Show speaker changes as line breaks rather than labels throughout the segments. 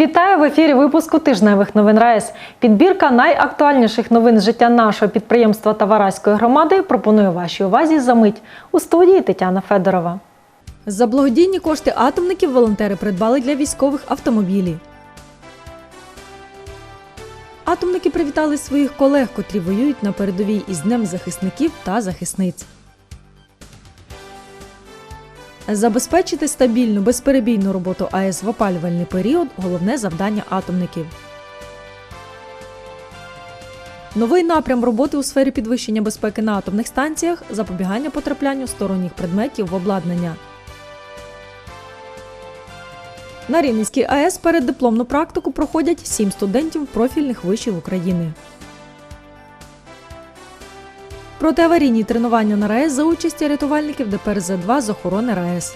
Вітаю в ефірі випуску тижневих новин РаЕС. Підбірка найактуальніших новин життя нашого підприємства та Вараської громади пропоную вашій увазі за мить у студії Тетяна Федорова. За благодійні кошти атомників волонтери придбали для військових автомобілі. Атомники привітали своїх колег, котрі воюють на передовій із Днем захисників та захисниць. Забезпечити стабільну безперебійну роботу АЕС в опалювальний період головне завдання атомників. Новий напрям роботи у сфері підвищення безпеки на атомних станціях запобігання потраплянню сторонніх предметів в обладнання. На Рівненській АЕС переддипломну практику проходять сім студентів профільних вишів України. Протиаварійні тренування на РаЕС за участі рятувальників ДПРЗ-2 з охорони РаЕС.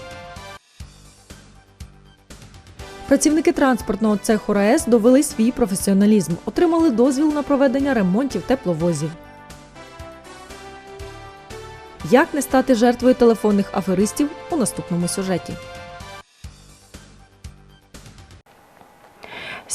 Працівники транспортного цеху РаЕС довели свій професіоналізм, отримали дозвіл на проведення ремонтів тепловозів. Як не стати жертвою телефонних аферистів у наступному сюжеті?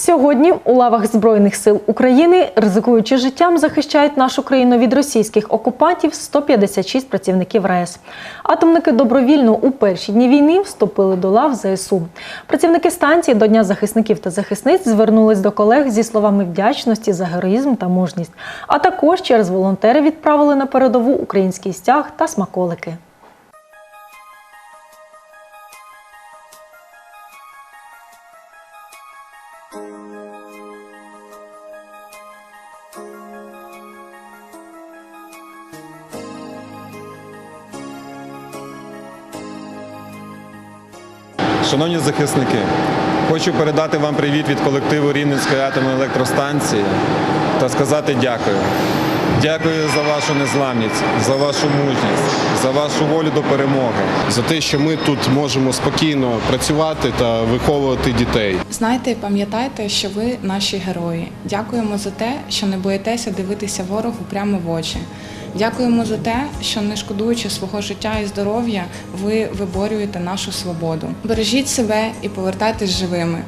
Сьогодні у лавах Збройних сил України, ризикуючи життям, захищають нашу країну від російських окупантів 156 працівників РаЕС. Атомники добровільно у перші дні війни вступили до лав ЗСУ. Працівники станції до Дня захисників та захисниць звернулись до колег зі словами вдячності за героїзм та мужність. А також через волонтери відправили на передову український стяг та смаколики.
Шановні захисники, хочу передати вам привіт від колективу Рівненської атомної електростанції та сказати дякую. Дякую за вашу незламність, за вашу мужність, за вашу волю до перемоги.
за те, що ми тут можемо спокійно працювати та виховувати дітей.
Знайте і пам'ятайте, що ви наші герої. Дякуємо за те, що не боїтеся дивитися ворогу прямо в очі. Дякуємо за те, що не шкодуючи свого життя і здоров'я, ви виборюєте нашу свободу. Бережіть себе і повертайтесь живими.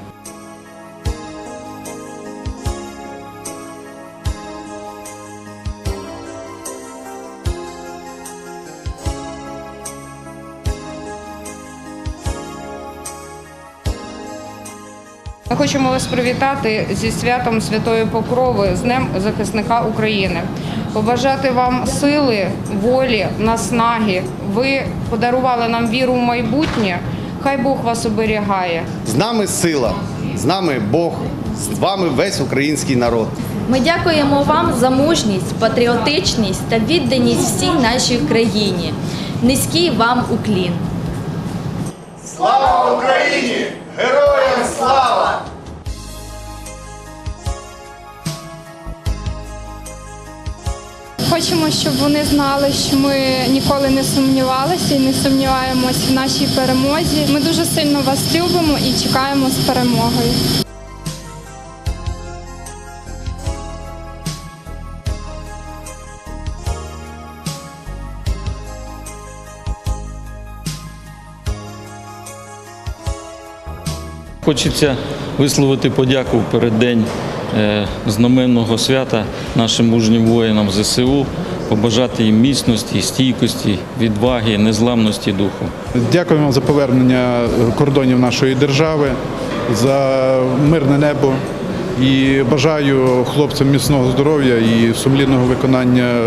Хочемо вас привітати зі святом Святої Покрови, з Днем захисника України. Побажати вам сили, волі, наснаги. Ви подарували нам віру в майбутнє. Хай Бог вас оберігає.
З нами сила, з нами Бог, з вами весь український народ.
Ми дякуємо вам за мужність, патріотичність та відданість всій нашій країні. Низький вам уклін.
Слава Україні! Героям слава!
Хочемо, щоб вони знали, що ми ніколи не сумнівалися і не сумніваємось в нашій перемозі. Ми дуже сильно вас любимо і чекаємо з перемогою.
Хочеться висловити подяку в переддень е, знаменного свята нашим мужнім воїнам ЗСУ, побажати їм міцності, стійкості, відваги, незламності духу.
Дякуємо за повернення кордонів нашої держави, за мирне небо і бажаю хлопцям міцного здоров'я і сумлінного виконання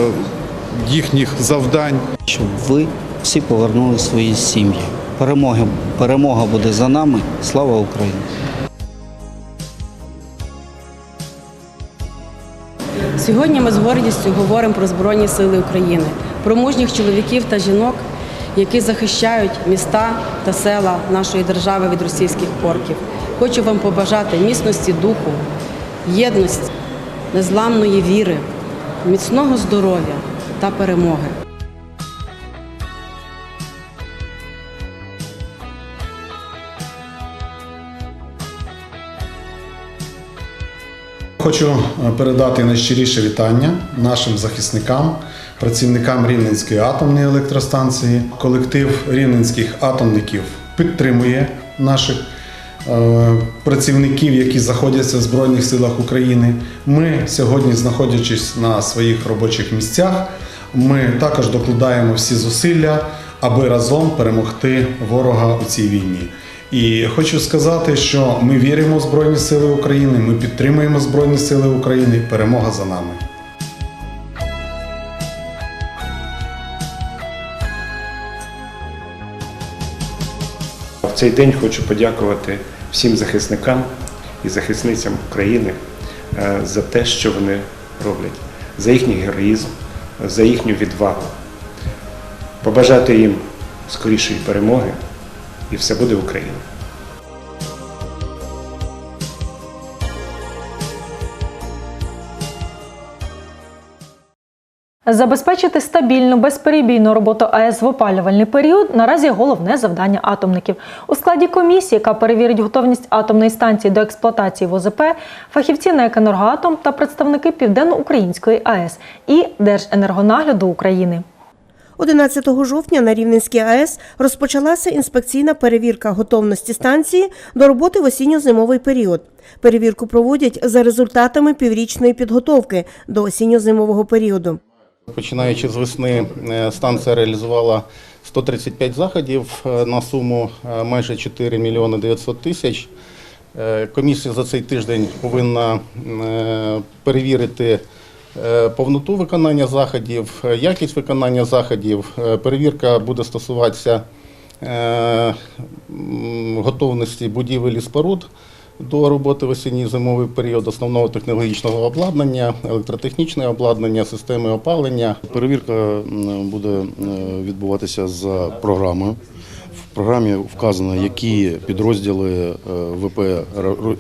їхніх завдань.
щоб ви всі повернули свої сім'ї. Перемога, перемога буде за нами. Слава Україні!
Сьогодні ми з гордістю говоримо про Збройні Сили України, про мужніх чоловіків та жінок, які захищають міста та села нашої держави від російських порків. Хочу вам побажати міцності духу, єдності, незламної віри, міцного здоров'я та перемоги.
Хочу е, передати найщиріше вітання нашим захисникам, працівникам Рівненської атомної електростанції. Колектив рівненських атомників підтримує наших е, працівників, які знаходяться в Збройних силах України. Ми сьогодні, знаходячись на своїх робочих місцях, ми також докладаємо всі зусилля, аби разом перемогти ворога у цій війні. І хочу сказати, що ми віримо в Збройні Сили України, ми підтримуємо Збройні Сили України. Перемога за нами.
В цей день хочу подякувати всім захисникам і захисницям України е, за те, що вони роблять, за їхній героїзм, за їхню відвагу. Побажати їм скорішої перемоги, і все буде Україна.
Забезпечити стабільну безперебійну роботу АЕС в опалювальний період наразі головне завдання атомників. У складі комісії, яка перевірить готовність атомної станції до експлуатації в ОЗП, фахівці на «Екенергоатом» та представники Південно-Української АЕС і Держенергонагляду України.
11 жовтня на Рівненській АЕС розпочалася інспекційна перевірка готовності станції до роботи в осінньо-зимовий період. Перевірку проводять за результатами піврічної підготовки до осінньо-зимового періоду.
Починаючи з весни, е, станція реалізувала 135 заходів е, на суму е, майже 4 мільйони 900 тисяч. Комісія за цей тиждень повинна перевірити повноту виконання заходів, е, якість виконання заходів. Е, Перевірка буде стосуватися е, готовності будівель і споруд до роботи в осінній зимовий період основного технологічного обладнання, електротехнічне обладнання, системи опалення.
Перевірка буде е, відбуватися за програмою. Програмі вказано, які підрозділи е, ВП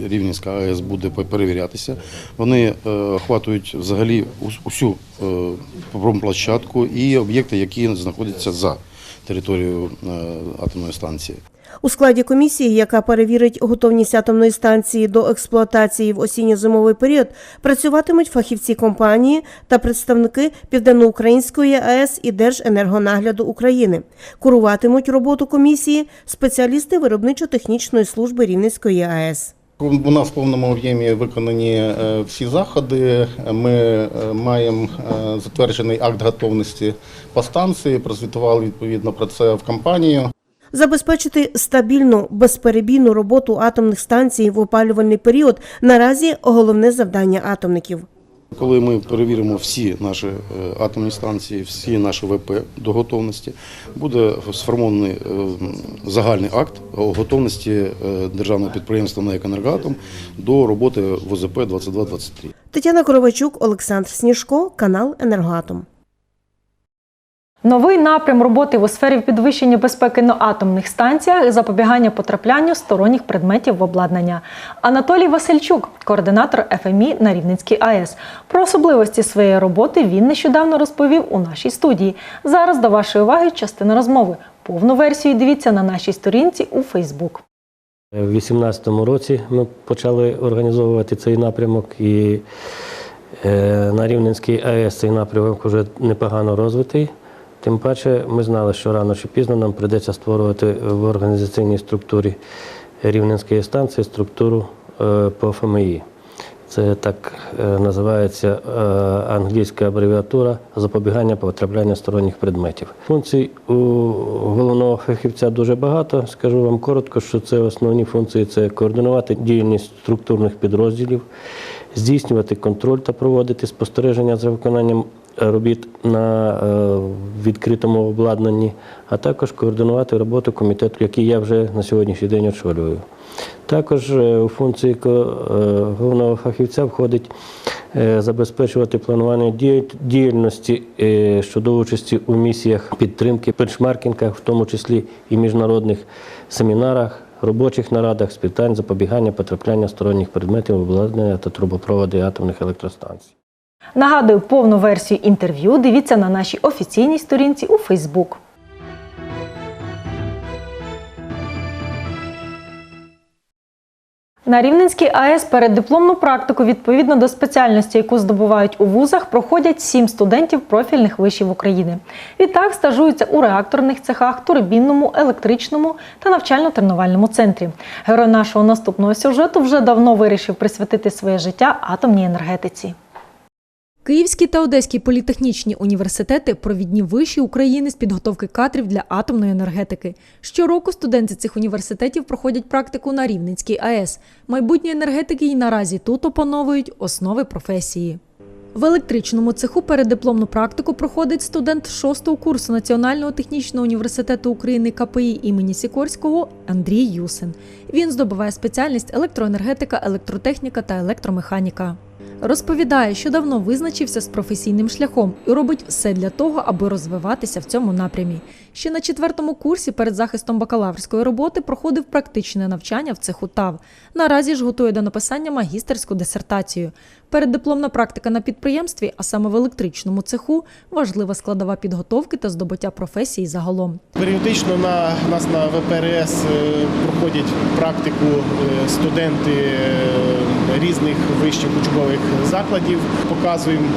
Рівненська АЕС буде перевірятися. Вони е, охватують взагалі усю е, промплощадку і об'єкти, які знаходяться за територією е, атомної станції.
У складі комісії, яка перевірить готовність атомної станції до експлуатації в осінньо-зимовий період, працюватимуть фахівці компанії та представники Південноукраїнської АЕС і Держенергонагляду України. Куруватимуть роботу комісії спеціалісти виробничо-технічної служби Рівненської АЕС.
У нас в повному об'ємі виконані е, всі заходи. Ми е, маємо е, затверджений акт готовності по станції, прозвітували відповідно про це в компанію.
Забезпечити стабільну безперебійну роботу атомних станцій в опалювальний період наразі головне завдання атомників.
Коли ми перевіримо всі наші е, атомні станції, всі наші ВП до готовності, буде сформований е, загальний акт готовності е, державного підприємства на «Екенергоатом» до роботи в ОЗП 2223.
Тетяна Коровачук, Олександр Сніжко, канал Енергоатом.
Новий напрям роботи у сфері підвищення безпеки на атомних станціях запобігання потраплянню сторонніх предметів в обладнання. Анатолій Васильчук, координатор ФМІ на Рівненській АЕС. Про особливості своєї роботи він нещодавно розповів у нашій студії. Зараз до вашої уваги частина розмови. Повну версію дивіться на нашій сторінці у Фейсбук.
У 2018 році ми почали організовувати цей напрямок, і е, на Рівненській АЕС цей напрямок вже непогано розвитий. Тим паче ми знали, що рано чи пізно нам прийдеться створювати в організаційній структурі Рівненської станції структуру е, по ФМІ. Це так е, називається е, англійська абревіатура запобігання потрапляння сторонніх предметів. Функцій у головного фахівця дуже багато. Скажу вам коротко, що це основні функції це координувати діяльність структурних підрозділів, здійснювати контроль та проводити спостереження за виконанням робіт на е, відкритому обладнанні, а також координувати роботу комітету, який я вже на сьогоднішній день очолюю. Також е, у функції е, головного фахівця входить забезпечувати планування діяльності щодо участі у місіях підтримки, бенчмаркінгах, в тому числі і міжнародних семінарах, робочих нарадах з питань запобігання потрапляння сторонніх предметів обладнання та трубопроводи атомних електростанцій.
Нагадую, повну версію інтерв'ю дивіться на нашій офіційній сторінці у Фейсбук.
На Рівненській АЕС переддипломну практику відповідно до спеціальності, яку здобувають у вузах, проходять сім студентів профільних вишів України. Відтак стажуються у реакторних цехах, турбінному, електричному та навчально-тренувальному центрі. Герой нашого наступного сюжету вже давно вирішив присвятити своє життя атомній енергетиці. Київський та Одеський політехнічні університети провідні виші України з підготовки кадрів для атомної енергетики. Щороку студенти цих університетів проходять практику на Рівненській АЕС. Майбутні енергетики й наразі тут опановують основи професії. В електричному цеху переддипломну практику проходить студент шостого курсу Національного технічного університету України КПІ імені Сікорського Андрій Юсин. Він здобуває спеціальність електроенергетика, електротехніка та електромеханіка. Розповідає, що давно визначився з професійним шляхом і робить все для того, аби розвиватися в цьому напрямі. Ще на четвертому курсі перед захистом бакалаврської роботи проходив практичне навчання в цеху ТАВ. Наразі ж готує до написання магістерську дисертацію. Переддипломна практика на підприємстві, а саме в електричному цеху, важлива складова підготовки та здобуття професії загалом.
Періодично на нас на ВПРС е, проходять практику е, студенти е, різних вищих учбових закладів. Показуємо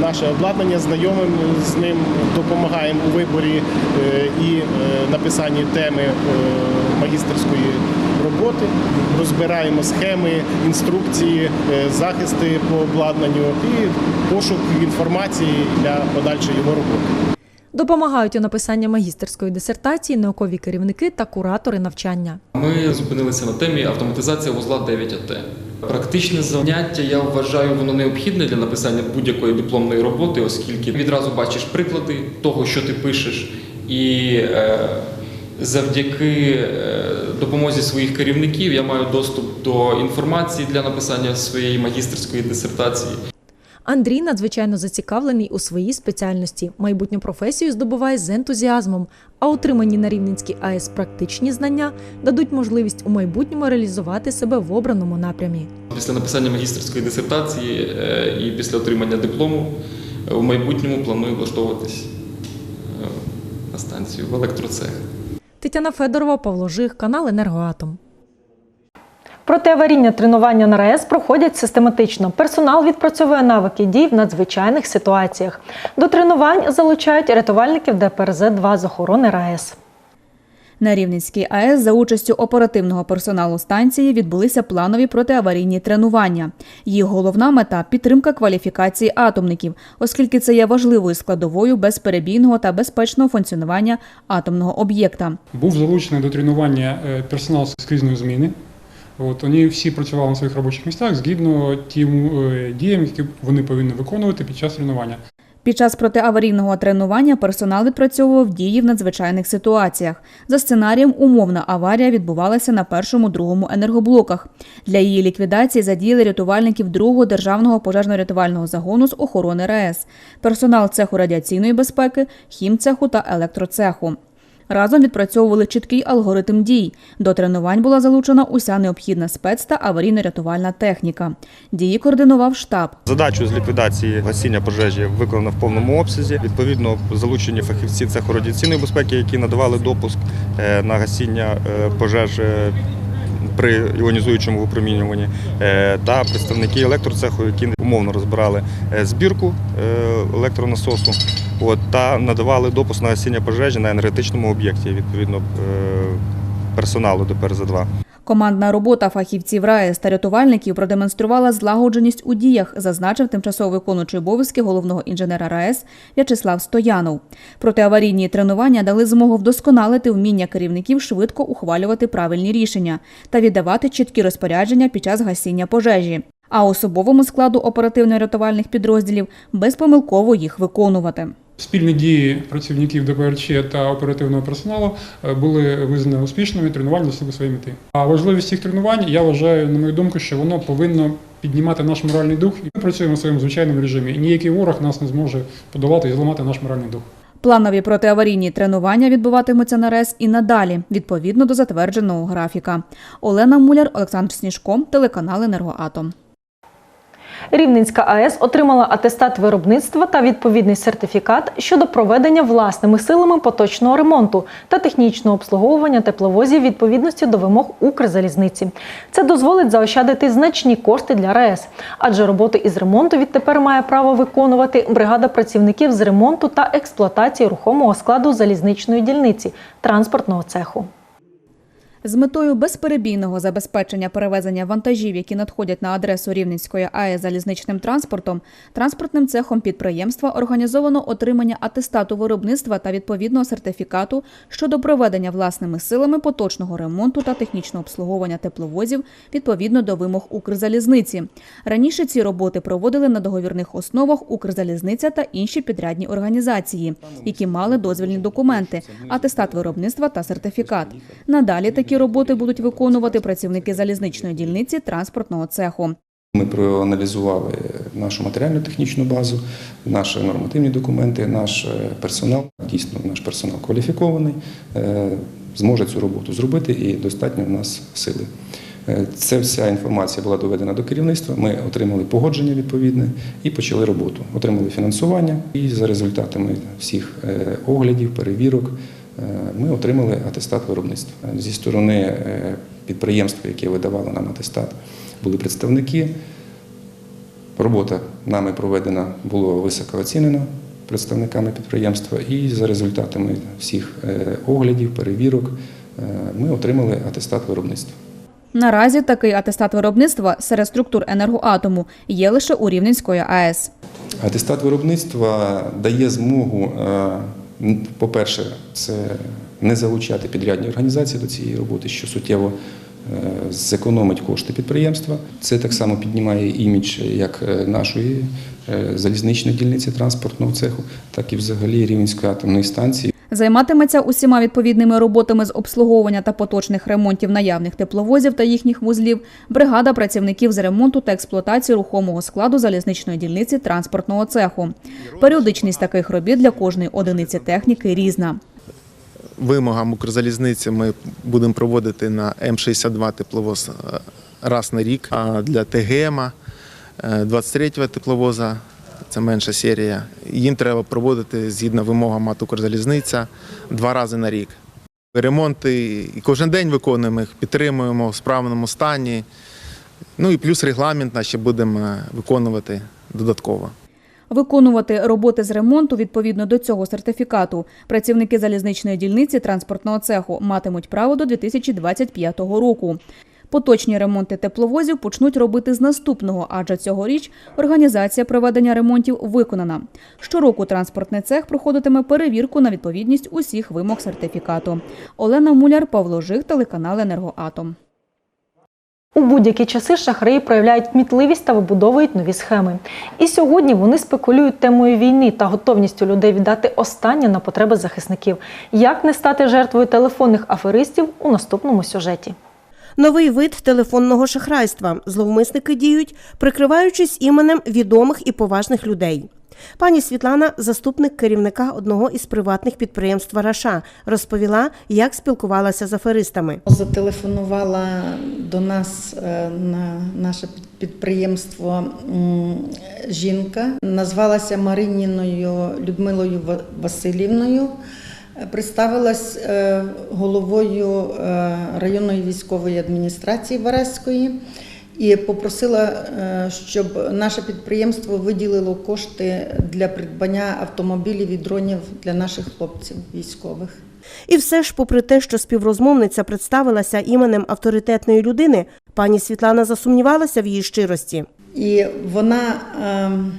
наше обладнання, знайомим з ним, допомагаємо у виборі і е, написанні теми е, магістерської роботи. Розбираємо схеми, інструкції, е, захисти по обладнанню і пошук інформації для подальшої його роботи.
Допомагають у написанні магістерської дисертації наукові керівники та куратори навчання.
Ми зупинилися на темі автоматизація вузла 9АТ. Практичне заняття я вважаю, воно необхідне для написання будь-якої дипломної роботи, оскільки відразу бачиш приклади того, що ти пишеш, і е, завдяки е, допомозі своїх керівників я маю доступ до інформації для написання своєї магістерської дисертації.
Андрій надзвичайно зацікавлений у своїй спеціальності. Майбутню професію здобуває з ентузіазмом, а отримані на Рівненській АЕС практичні знання дадуть можливість у майбутньому реалізувати себе в обраному напрямі.
Після написання магістерської дисертації е, і після отримання диплому у майбутньому планую влаштовуватись станцію в електроцех.
Тетяна Федорова, Павло Жих, канал Енергоатом. Протиаварійні тренування на РАЕС проходять систематично. Персонал відпрацьовує навики дій в надзвичайних ситуаціях. До тренувань залучають рятувальників ДПРЗ-2 з охорони РАЕС.
На Рівненській АЕС за участю оперативного персоналу станції відбулися планові протиаварійні тренування. Їх головна мета підтримка кваліфікації атомників, оскільки це є важливою складовою безперебійного та безпечного функціонування атомного об'єкта.
Був залучений до тренування е, персонал з крізної зміни. От вони всі працювали на своїх робочих місцях згідно тим е, діям, які вони повинні виконувати під час тренування.
Під час протиаварійного тренування персонал відпрацьовував дії в надзвичайних ситуаціях. За сценарієм, умовна аварія відбувалася на першому-другому енергоблоках. Для її ліквідації задіяли рятувальників другого державного пожежно-рятувального загону з охорони РАЕС, персонал цеху радіаційної безпеки, хімцеху та електроцеху. Разом відпрацьовували чіткий алгоритм дій. До тренувань була залучена уся необхідна спец та аварійно-рятувальна техніка. Дії координував штаб.
Задачу з ліквідації гасіння пожежі виконано в повному обсязі. Відповідно, залучені фахівці цеху радіаційної безпеки, які надавали допуск е, на гасіння е, пожеж е, при іонізуючому випромінюванні, е, та представники електроцеху, які умовно розбирали е, збірку е, електронасосу, от, та надавали допуск на осіння пожежі на енергетичному об'єкті, відповідно персоналу ДПРЗ-2.
Командна робота фахівців РАЕС та рятувальників продемонструвала злагодженість у діях, зазначив тимчасово виконуючий обов'язки головного інженера РАЕС В'ячеслав Стоянов. Протиаварійні тренування дали змогу вдосконалити вміння керівників швидко ухвалювати правильні рішення та віддавати чіткі розпорядження під час гасіння пожежі. А особовому складу оперативно-рятувальних підрозділів безпомилково їх виконувати.
Спільні дії працівників ДПРЧ та оперативного персоналу е, були визнані успішними, тренування досягли своєї мети. А важливість цих тренувань, я вважаю, на мою думку, що воно повинно піднімати наш моральний дух. І ми працюємо в своєму звичайному режимі. І ніякий ворог нас не зможе подолати і зламати наш моральний дух.
Планові протиаварійні тренування відбуватимуться на РЕС і надалі, відповідно до затвердженого графіка. Олена Муляр, Олександр Сніжко, телеканал Енергоатом.
Рівненська АЕС отримала атестат виробництва та відповідний сертифікат щодо проведення власними силами поточного ремонту та технічного обслуговування тепловозів відповідності до вимог Укрзалізниці. Це дозволить заощадити значні кошти для РАЕС, адже роботи із ремонту відтепер має право виконувати бригада працівників з ремонту та експлуатації рухомого складу залізничної дільниці транспортного цеху.
З метою безперебійного забезпечення перевезення вантажів, які надходять на адресу Рівненської АЕС залізничним транспортом, транспортним цехом підприємства організовано отримання атестату виробництва та відповідного сертифікату щодо проведення власними силами поточного ремонту та технічного обслуговування тепловозів відповідно до вимог Укрзалізниці. Раніше ці роботи проводили на договірних основах Укрзалізниця та інші підрядні організації, які мали дозвільні документи, атестат виробництва та сертифікат. Надалі такі роботи будуть виконувати працівники залізничної дільниці транспортного цеху.
Ми проаналізували нашу матеріально-технічну базу, наші нормативні документи, наш е, персонал. Дійсно, наш персонал кваліфікований, е, зможе цю роботу зробити і достатньо в нас сили. Е, Це вся інформація була доведена до керівництва. Ми отримали погодження відповідне і почали роботу. Отримали фінансування. І за результатами всіх оглядів, перевірок ми отримали атестат виробництва. Зі сторони е, підприємства, яке видавало нам атестат, були представники. Робота нами проведена було високо оцінена представниками підприємства, і за результатами всіх е, оглядів, перевірок е, ми отримали атестат виробництва.
Наразі такий атестат виробництва серед структур енергоатому є лише у Рівненської АЕС.
Атестат виробництва дає змогу, е, по-перше, це не залучати підрядні організації до цієї роботи, що суттєво е, зекономить кошти підприємства. Це так само піднімає імідж як е, нашої е, залізничної дільниці транспортного цеху, так і взагалі Рівненської атомної станції.
Займатиметься усіма відповідними роботами з обслуговування та поточних ремонтів наявних тепловозів та їхніх вузлів бригада працівників з ремонту та експлуатації рухомого складу залізничної дільниці транспортного цеху. Періодичність таких робіт для кожної одиниці техніки різна.
вимогам Укрзалізниці ми будемо проводити на М62 тепловоз е, раз на рік, а для ТГМ 23-го тепловоза це менша серія. Їм треба проводити згідно вимогам АТ Укрзалізниця два рази на рік. Ремонти і кожен день виконуємо їх, підтримуємо в справному стані. Ну і плюс регламент наші будемо виконувати додатково.
Виконувати роботи з ремонту відповідно до цього сертифікату працівники залізничної дільниці транспортного цеху матимуть право до 2025 року. Поточні ремонти тепловозів почнуть робити з наступного, адже цьогоріч організація проведення ремонтів виконана. Щороку транспортний цех проходитиме перевірку на відповідність усіх вимог сертифікату. Олена Муляр, Павло Жих, телеканал Енергоатом.
У будь-які часи шахраї проявляють кмітливість та вибудовують нові схеми. І сьогодні вони спекулюють темою війни та готовністю людей віддати останнє на потреби захисників. Як не стати жертвою телефонних аферистів у наступному сюжеті?
Новий вид телефонного шахрайства. Зловмисники діють, прикриваючись іменем відомих і поважних людей. Пані Світлана, заступник керівника одного із приватних підприємств Вараша, розповіла, як спілкувалася з аферистами.
Зателефонувала до нас е, на наше підприємство жінка, назвалася Мариніною Людмилою Васильівною. Представилась е, головою е, районної військової адміністрації Вареської і попросила, е, щоб наше підприємство виділило кошти для придбання автомобілів і дронів для наших хлопців військових.
І все ж, попри те, що співрозмовниця представилася іменем авторитетної людини, пані Світлана засумнівалася в її щирості.
І вона ем,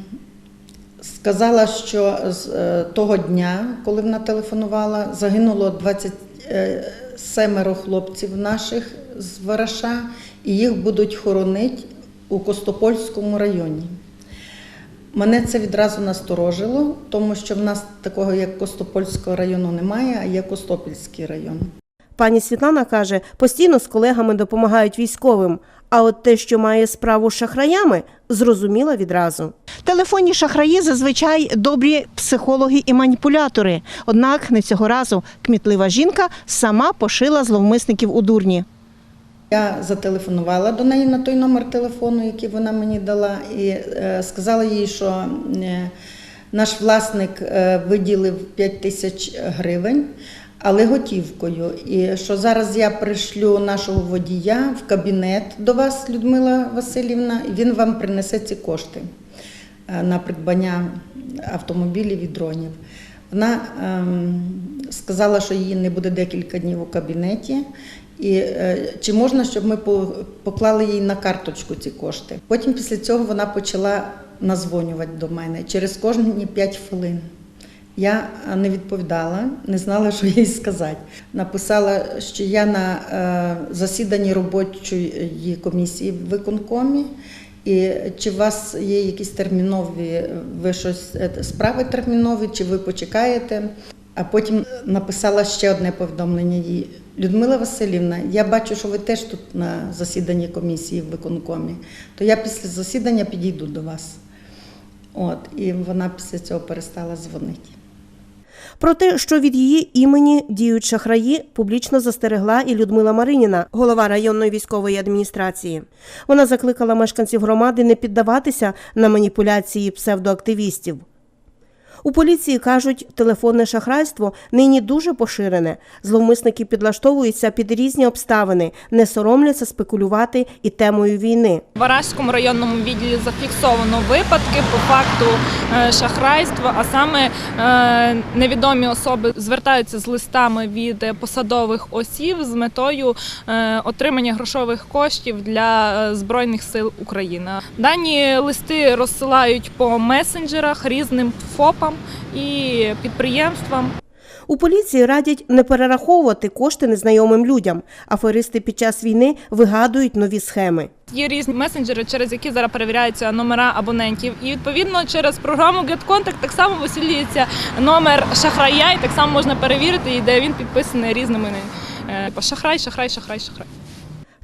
сказала, що з е, того дня, коли вона телефонувала, загинуло 27 хлопців наших з Вараша, і їх будуть хоронити у Костопольському районі. Мене це відразу насторожило, тому що в нас такого як Костопольського району немає, а є Костопільський район.
Пані Світлана каже, постійно з колегами допомагають військовим. А от те, що має справу з шахраями, зрозуміла відразу.
Телефонні шахраї зазвичай добрі психологи і маніпулятори. Однак не цього разу кмітлива жінка сама пошила зловмисників у дурні.
Я зателефонувала до неї на той номер телефону, який вона мені дала, і е, сказала їй, що е, наш власник е, виділив 5 тисяч гривень, але готівкою. І що зараз я пришлю нашого водія в кабінет до вас, Людмила Васильівна, і він вам принесе ці кошти е, на придбання автомобілів і дронів. Вона ем, сказала, що її не буде декілька днів у кабінеті. І е, чи можна, щоб ми поклали їй на карточку ці кошти? Потім після цього вона почала назвонювати до мене через кожні 5 хвилин. Я не відповідала, не знала, що їй сказати. Написала, що я на е, засіданні робочої комісії в виконкомі. І чи у вас є якісь термінові, ви щось е, справи термінові, чи ви почекаєте? А потім написала ще одне повідомлення їй. Людмила Васильівна, я бачу, що ви теж тут на засіданні комісії в виконкомі, то я після засідання підійду до вас. От, і вона після цього перестала дзвонити.
Про те, що від її імені діють шахраї, публічно застерегла і Людмила Мариніна, голова районної військової адміністрації. Вона закликала мешканців громади не піддаватися на маніпуляції псевдоактивістів. У поліції кажуть, телефонне шахрайство нині дуже поширене. Зловмисники підлаштовуються під різні обставини, не соромляться спекулювати і темою війни.
В Варажському районному відділі зафіксовано випадки по факту е, шахрайства, а саме е, невідомі особи звертаються з листами від е, посадових осіб з метою отримання грошових коштів для Збройних сил України. Дані листи розсилають по месенджерах різним ФОПам і підприємствам.
У поліції радять не перераховувати кошти незнайомим людям. Аферисти під час війни вигадують нові схеми.
Є різні месенджери, через які зараз перевіряються номера абонентів. І відповідно через програму GetContact так само висвітлюється номер шахрая, і так само можна перевірити, де він підписаний різними е, шахрай, шахрай, шахрай, шахрай.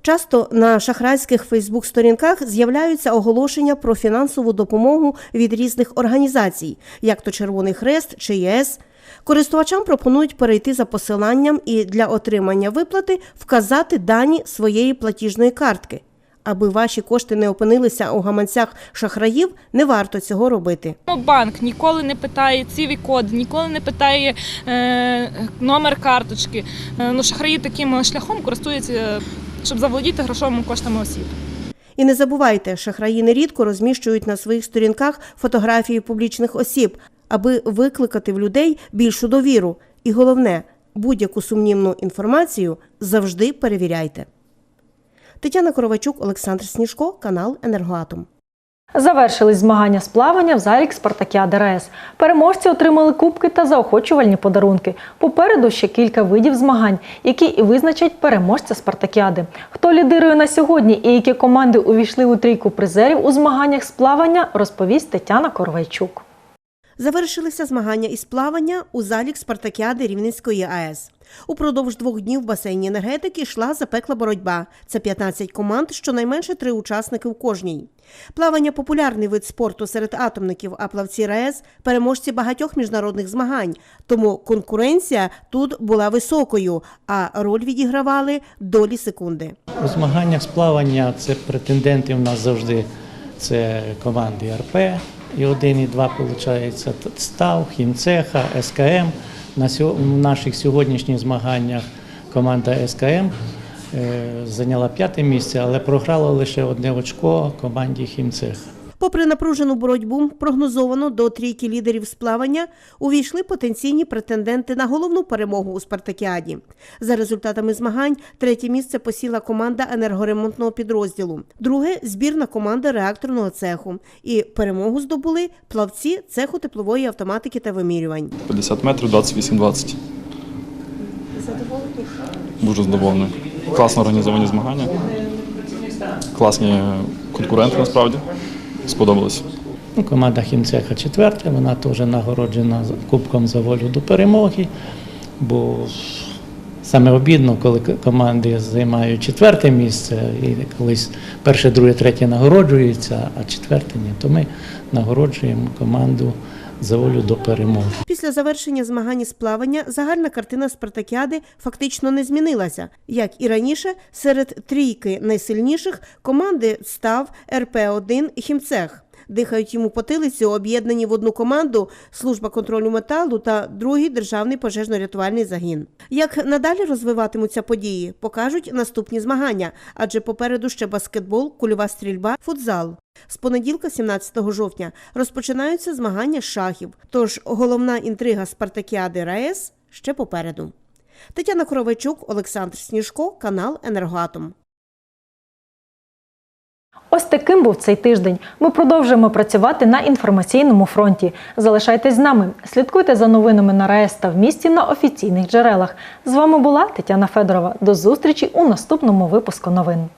Часто на шахрайських Фейсбук-сторінках з'являються оголошення про фінансову допомогу від різних організацій, як то Червоний Хрест чи ЄС. Користувачам пропонують перейти за посиланням і для отримання виплати вказати дані своєї платіжної картки. Аби ваші кошти не опинилися у гаманцях шахраїв, не варто цього робити.
Банк ніколи не питає ціві код, ніколи не питає е, номер карточки. Е, ну, шахраї таким шляхом користуються, щоб заволодіти грошовими коштами осіб.
І не забувайте, шахраї нерідко розміщують на своїх сторінках фотографії публічних осіб, аби викликати в людей більшу довіру. І головне, будь-яку сумнівну інформацію завжди перевіряйте. Тетяна Коровачук, Олександр Сніжко, канал Енергоатом.
Завершились змагання з плавання в залік Спартакіади РС. Переможці отримали кубки та заохочувальні подарунки. Попереду ще кілька видів змагань, які і визначать переможця Спартакіади. Хто лідирує на сьогодні і які команди увійшли у трійку призерів у змаганнях з плавання, розповість Тетяна Коровайчук.
Завершилися змагання із плавання у залі Спартакіади Рівненської АЕС. Упродовж двох днів в басейні енергетики йшла запекла боротьба. Це 15 команд, щонайменше три учасники в кожній. Плавання популярний вид спорту серед атомників, а плавці РАЕС – переможці багатьох міжнародних змагань. Тому конкуренція тут була високою, а роль відігравали долі секунди.
У змаганнях з плавання це претенденти в нас завжди це команди РП. І один, і два, виходить, став, хімцеха, СКМ. На наших сьогоднішніх змаганнях команда СКМ е, зайняла п'яте місце, але програла лише одне очко команді хімцеха.
Попри напружену боротьбу, прогнозовано до трійки лідерів з плавання увійшли потенційні претенденти на головну перемогу у Спартакіаді. За результатами змагань третє місце посіла команда енергоремонтного підрозділу, друге збірна команда реакторного цеху. І перемогу здобули плавці цеху теплової автоматики та вимірювань.
50 метрів 28-20. Дуже задоволений. Класно організовані змагання. Класні конкуренти насправді. Сподобалось.
Ну, команда хімцеха четверта, вона теж нагороджена кубком за волю до перемоги. Бо саме обідно, коли команди займають четверте місце, і колись перше, друге, третє нагороджується, а четверте ні. То ми нагороджуємо команду за волю до перемоги.
Після завершення змагань з плавання загальна картина спартакіади фактично не змінилася. Як і раніше, серед трійки найсильніших команди став РП-1 Хімцех. Дихають йому потилицю, об'єднані в одну команду служба контролю металу та другий державний пожежно-рятувальний загін. Як надалі розвиватимуться події, покажуть наступні змагання, адже попереду ще баскетбол, кульова стрільба, футзал. З понеділка, 17 жовтня, розпочинаються змагання шахів. Тож головна інтрига спартакіади РаЕС ще попереду. Тетяна Коровайчук, Олександр Сніжко, канал Енергоатом.
Ось таким був цей тиждень. Ми продовжуємо працювати на інформаційному фронті. Залишайтесь з нами, слідкуйте за новинами на РаЕС та в місті на офіційних джерелах. З вами була Тетяна Федорова. До зустрічі у наступному випуску новин.